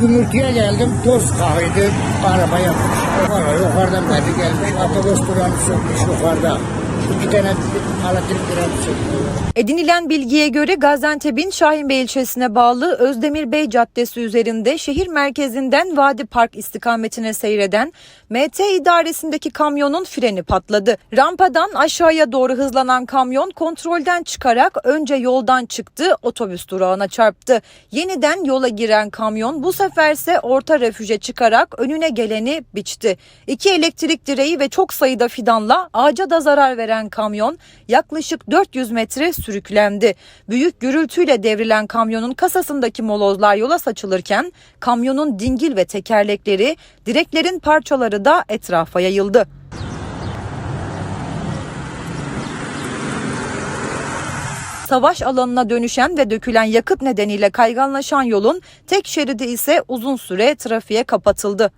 Gümürtüye geldim, toz kahveydi, araba yapmış. Yukarı, yukarıdan beri gelmiş, otobüs durağını sökmüş yukarıda. İki tane elektrik direğini sökmüş. Edinilen bilgiye göre Gaziantep'in Şahinbey ilçesine bağlı Özdemir Bey Caddesi üzerinde şehir merkezinden Vadi Park istikametine seyreden MT idaresindeki kamyonun freni patladı. Rampadan aşağıya doğru hızlanan kamyon kontrolden çıkarak önce yoldan çıktı, otobüs durağına çarptı. Yeniden yola giren kamyon bu seferse orta refüje çıkarak önüne geleni biçti. İki elektrik direği ve çok sayıda fidanla ağaca da zarar veren kamyon yaklaşık 400 metre sürüklendi. Büyük gürültüyle devrilen kamyonun kasasındaki molozlar yola saçılırken kamyonun dingil ve tekerlekleri, direklerin parçaları da etrafa yayıldı. Savaş alanına dönüşen ve dökülen yakıt nedeniyle kayganlaşan yolun tek şeridi ise uzun süre trafiğe kapatıldı.